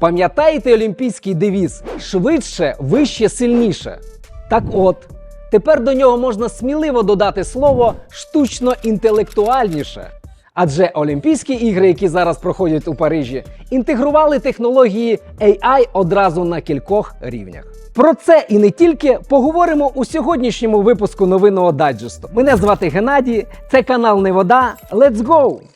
Пам'ятаєте олімпійський девіз швидше, вище, сильніше? Так от, тепер до нього можна сміливо додати слово штучно інтелектуальніше. Адже Олімпійські ігри, які зараз проходять у Парижі, інтегрували технології AI одразу на кількох рівнях. Про це і не тільки поговоримо у сьогоднішньому випуску новинного дайджесту. Мене звати Геннадій, це канал Невода. Let's go!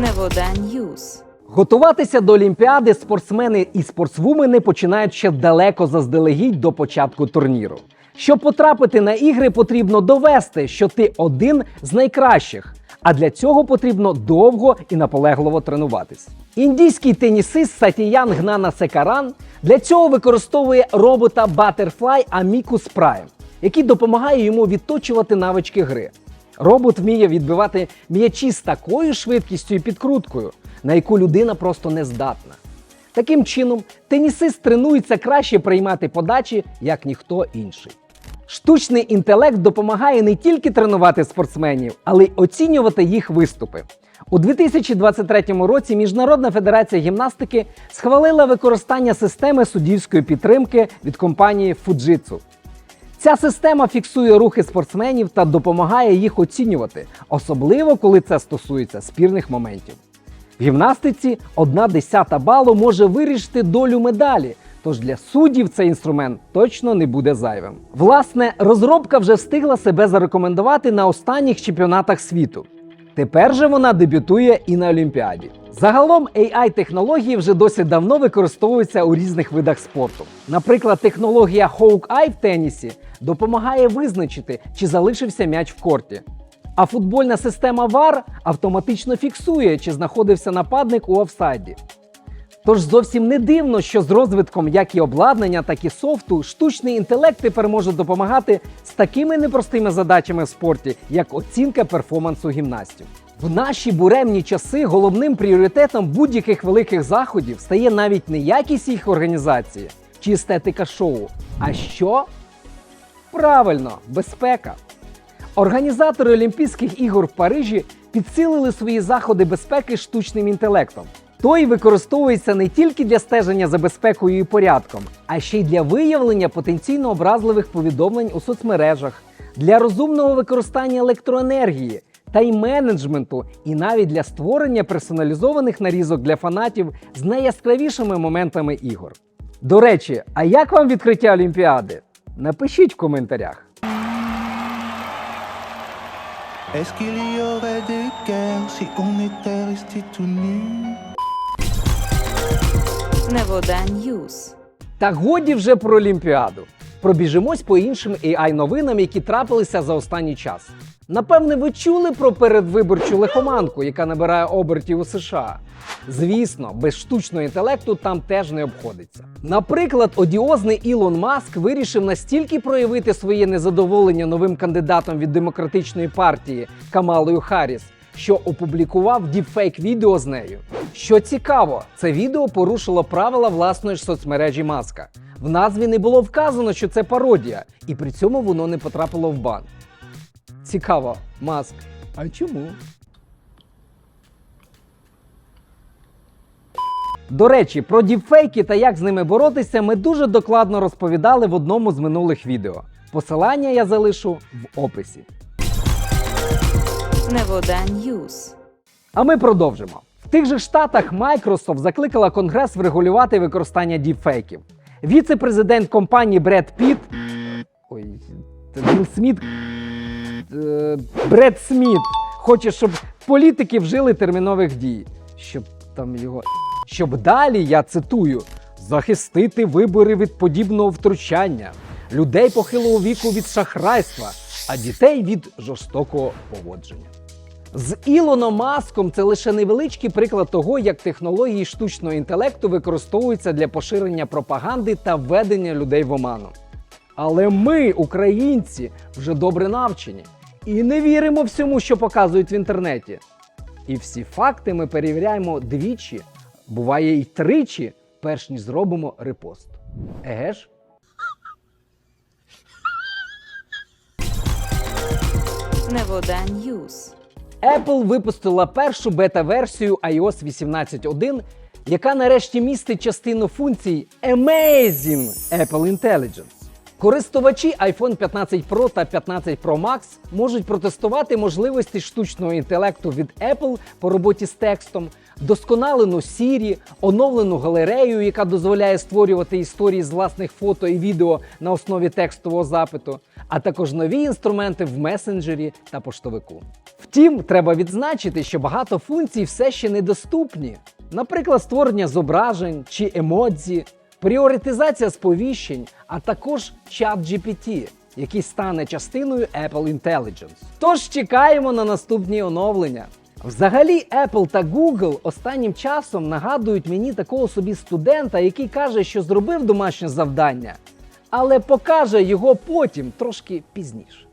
Невода Ньюс. Готуватися до Олімпіади спортсмени і спортсвумени починають ще далеко заздалегідь до початку турніру. Щоб потрапити на ігри, потрібно довести, що ти один з найкращих. А для цього потрібно довго і наполегливо тренуватись. Індійський тенісист Сатіян Гнана Секаран для цього використовує робота Butterfly Amicus Prime, який допомагає йому відточувати навички гри. Робот вміє відбивати м'ячі з такою швидкістю і підкруткою, на яку людина просто не здатна. Таким чином, тенісист тренується краще приймати подачі, як ніхто інший. Штучний інтелект допомагає не тільки тренувати спортсменів, але й оцінювати їх виступи. У 2023 році Міжнародна федерація гімнастики схвалила використання системи суддівської підтримки від компанії Fujitsu. Ця система фіксує рухи спортсменів та допомагає їх оцінювати, особливо коли це стосується спірних моментів. В гімнастиці одна десята балу може вирішити долю медалі. Тож для суддів цей інструмент точно не буде зайвим. Власне, розробка вже встигла себе зарекомендувати на останніх чемпіонатах світу. Тепер же вона дебютує і на Олімпіаді. Загалом AI-технології вже досить давно використовуються у різних видах спорту. Наприклад, технологія Hawkeye в тенісі допомагає визначити, чи залишився м'яч в корті. А футбольна система VAR автоматично фіксує, чи знаходився нападник у офсайді. Тож зовсім не дивно, що з розвитком як і обладнання, так і софту, штучний інтелект тепер може допомагати з такими непростими задачами в спорті, як оцінка перформансу гімнастів. В наші буремні часи головним пріоритетом будь-яких великих заходів стає навіть не якість їх організації чи естетика шоу, а що? Правильно, безпека. Організатори Олімпійських ігор в Парижі підсилили свої заходи безпеки штучним інтелектом. Той використовується не тільки для стеження за безпекою і порядком, а ще й для виявлення потенційно образливих повідомлень у соцмережах, для розумного використання електроенергії та й менеджменту, і навіть для створення персоналізованих нарізок для фанатів з найяскравішими моментами ігор. До речі, а як вам відкриття Олімпіади? Напишіть в коментарях. Невода Ньюс. Та годі вже про Олімпіаду. Пробіжимось по іншим AI новинам, які трапилися за останній час. Напевне, ви чули про передвиборчу лихоманку, яка набирає обертів у США. Звісно, без штучного інтелекту там теж не обходиться. Наприклад, одіозний Ілон Маск вирішив настільки проявити своє незадоволення новим кандидатом від демократичної партії Камалою Харріс, що опублікував діпфейк відео з нею. Що цікаво, це відео порушило правила власної ж соцмережі Маска. В назві не було вказано, що це пародія, і при цьому воно не потрапило в бан. Цікаво, Маск. А чому? До речі, про діпфейки та як з ними боротися ми дуже докладно розповідали в одному з минулих відео. Посилання я залишу в описі. Невода Ньюс. А ми продовжимо. В тих же штатах Microsoft закликала Конгрес врегулювати використання діпфейків. Віце-президент компанії Бред Піт. Ой, це Білл Сміт. Е, Бред Сміт хоче, щоб політики вжили термінових дій. Щоб там його. Щоб далі, я цитую, захистити вибори від подібного втручання, людей похилого віку від шахрайства, а дітей від жорстокого поводження. З Ілоном Маском це лише невеличкий приклад того, як технології штучного інтелекту використовуються для поширення пропаганди та введення людей в оману. Але ми, українці, вже добре навчені і не віримо всьому, що показують в інтернеті. І всі факти ми перевіряємо двічі, буває й тричі, перш ніж зробимо репост. Еге ж? Невода Ньюс. Apple випустила першу бета-версію iOS 18.1, яка нарешті містить частину функцій Amazing Apple Intelligence. Користувачі iPhone 15 Pro та 15 Pro Max можуть протестувати можливості штучного інтелекту від Apple по роботі з текстом, досконалену Siri, оновлену галерею, яка дозволяє створювати історії з власних фото і відео на основі текстового запиту, а також нові інструменти в месенджері та поштовику. Втім, треба відзначити, що багато функцій все ще недоступні, наприклад, створення зображень чи емодзі, пріоритизація сповіщень, а також чат GPT, який стане частиною Apple Intelligence. Тож чекаємо на наступні оновлення. Взагалі, Apple та Google останнім часом нагадують мені такого собі студента, який каже, що зробив домашнє завдання, але покаже його потім трошки пізніше.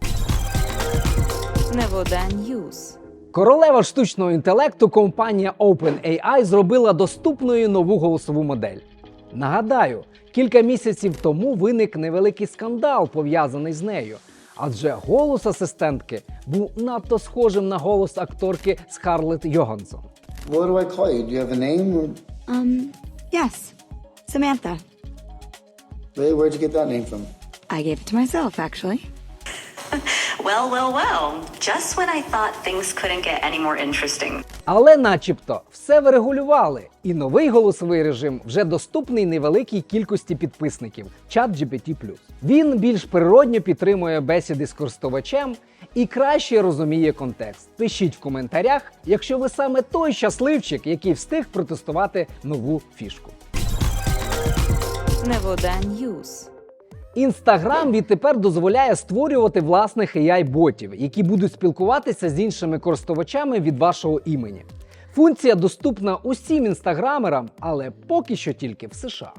Невода News. Королева штучного інтелекту компанія OpenAI зробила доступною нову голосову модель. Нагадаю, кілька місяців тому виник невеликий скандал пов'язаний з нею, адже голос асистентки був надто схожим на голос акторки Скарлетт Йогансон. What do I call you? Do you have a name? Or, Um, yes. Samantha. Really? Where'd you get that name from? I gave it to myself, actually. Well, well, well. Just when I thought things couldn't get any more interesting. Але, начебто, все врегулювали, і новий голосовий режим вже доступний невеликій кількості підписників ChatGPT+. Він більш природньо підтримує бесіди з користувачем і краще розуміє контекст. Пишіть в коментарях, якщо ви саме той щасливчик, який встиг протестувати нову фішку. Невода News. Інстаграм відтепер дозволяє створювати власних AI-ботів, які будуть спілкуватися з іншими користувачами від вашого імені. Функція доступна усім інстаграмерам, але поки що тільки в США.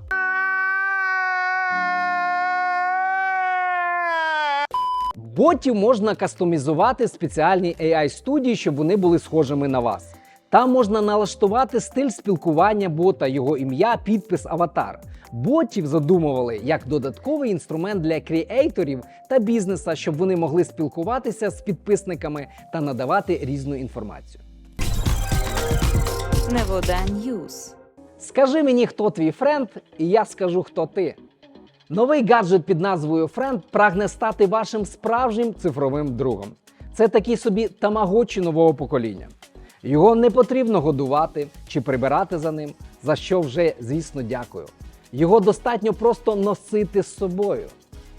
Ботів можна кастомізувати в спеціальній AI студії, щоб вони були схожими на вас. Там можна налаштувати стиль спілкування бота, його ім'я, підпис, аватар. Ботів задумували як додатковий інструмент для креаторів та бізнеса, щоб вони могли спілкуватися з підписниками та надавати різну інформацію. Невода News. Скажи мені, хто твій френд, і я скажу, хто ти. Новий гаджет під назвою Friend прагне стати вашим справжнім цифровим другом. Це такий собі тамагочі нового покоління. Його не потрібно годувати чи прибирати за ним, за що вже, звісно, дякую. Його достатньо просто носити з собою.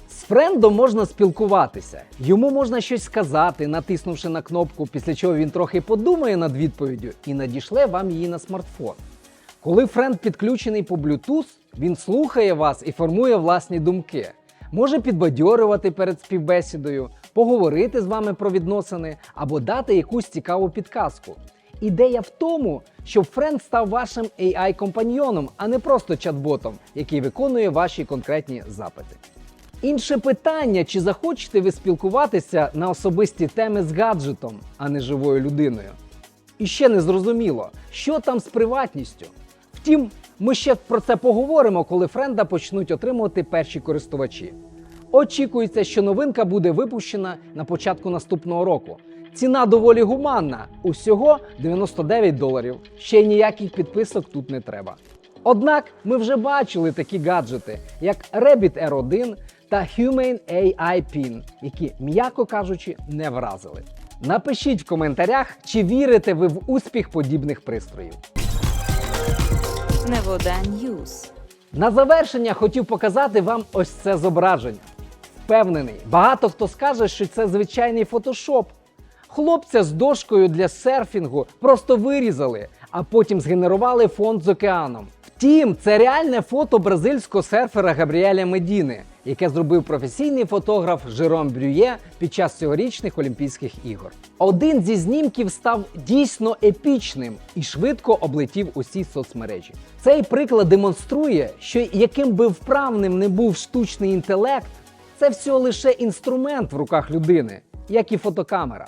З френдом можна спілкуватися, йому можна щось сказати, натиснувши на кнопку, після чого він трохи подумає над відповіддю і надішле вам її на смартфон. Коли френд підключений по Bluetooth, він слухає вас і формує власні думки. Може підбадьорювати перед співбесідою, поговорити з вами про відносини або дати якусь цікаву підказку. Ідея в тому, щоб френд став вашим AI-компаньйоном, а не просто чат-ботом, який виконує ваші конкретні запити. Інше питання, чи захочете ви спілкуватися на особисті теми з гаджетом, а не живою людиною. І ще не зрозуміло, що там з приватністю. Втім, ми ще про це поговоримо, коли френда почнуть отримувати перші користувачі. Очікується, що новинка буде випущена на початку наступного року. Ціна доволі гуманна, усього 99 доларів. Ще ніяких підписок тут не треба. Однак ми вже бачили такі гаджети, як Rabbit R1 та Humane AI Pin, які, м'яко кажучи, не вразили. Напишіть в коментарях, чи вірите ви в успіх подібних пристроїв. Невода News. На завершення хотів показати вам ось це зображення. Впевнений, багато хто скаже, що це звичайний фотошоп. Хлопця з дошкою для серфінгу просто вирізали, а потім згенерували фон з океаном. Втім, це реальне фото бразильського серфера Габріеля Медіни, яке зробив професійний фотограф Жером Брює під час цьогорічних Олімпійських ігор. Один зі знімків став дійсно епічним і швидко облетів усі соцмережі. Цей приклад демонструє, що яким би вправним не був штучний інтелект, це все лише інструмент в руках людини, як і фотокамера.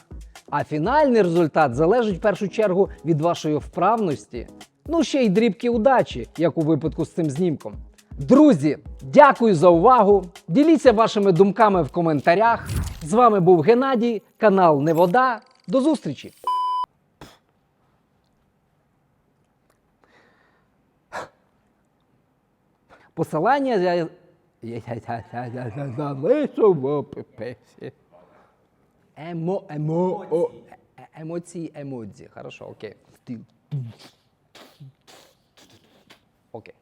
А фінальний результат залежить в першу чергу від вашої вправності, ну ще й дрібки удачі, як у випадку з цим знімком. Друзі, дякую за увагу! Діліться вашими думками в коментарях. З вами був Геннадій, канал Невода. До зустрічі! Посилання я я- я залишу в описі. Емо, емо, о, е- емоції, емодзі. Хорошо, окей. Окей.